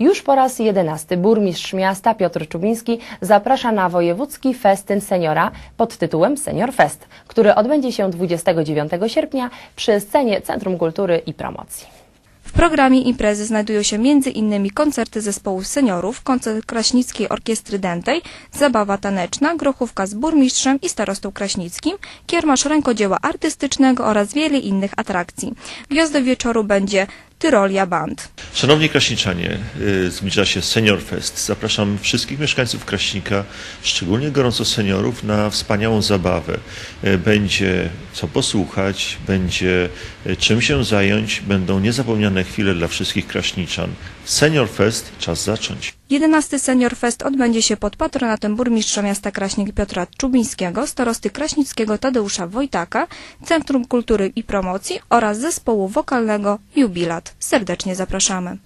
Już po raz jedenasty burmistrz miasta Piotr Czubiński zaprasza na wojewódzki festyn seniora pod tytułem Senior Fest, który odbędzie się 29 sierpnia przy scenie Centrum Kultury i Promocji. W programie imprezy znajdują się m.in. koncerty zespołów seniorów, koncert Kraśnickiej Orkiestry Dętej, zabawa taneczna, grochówka z burmistrzem i starostą kraśnickim, kiermasz rękodzieła artystycznego oraz wiele innych atrakcji. Gwiazdą wieczoru będzie Tyrolia Band. Szanowni Kraśniczanie, y, zbliża się Senior Fest. Zapraszam wszystkich mieszkańców Kraśnika, szczególnie gorąco seniorów, na wspaniałą zabawę. Y, Będzie co posłuchać, będzie y, czym się zająć, będą niezapomniane chwile dla wszystkich kraśniczan. Senior Fest, czas zacząć. 11 Senior Fest odbędzie się pod patronatem burmistrza miasta Kraśnik Piotra Czubińskiego, starosty kraśnickiego Tadeusza Wojtaka, Centrum Kultury i Promocji oraz zespołu wokalnego Jubilat. Serdecznie zapraszamy.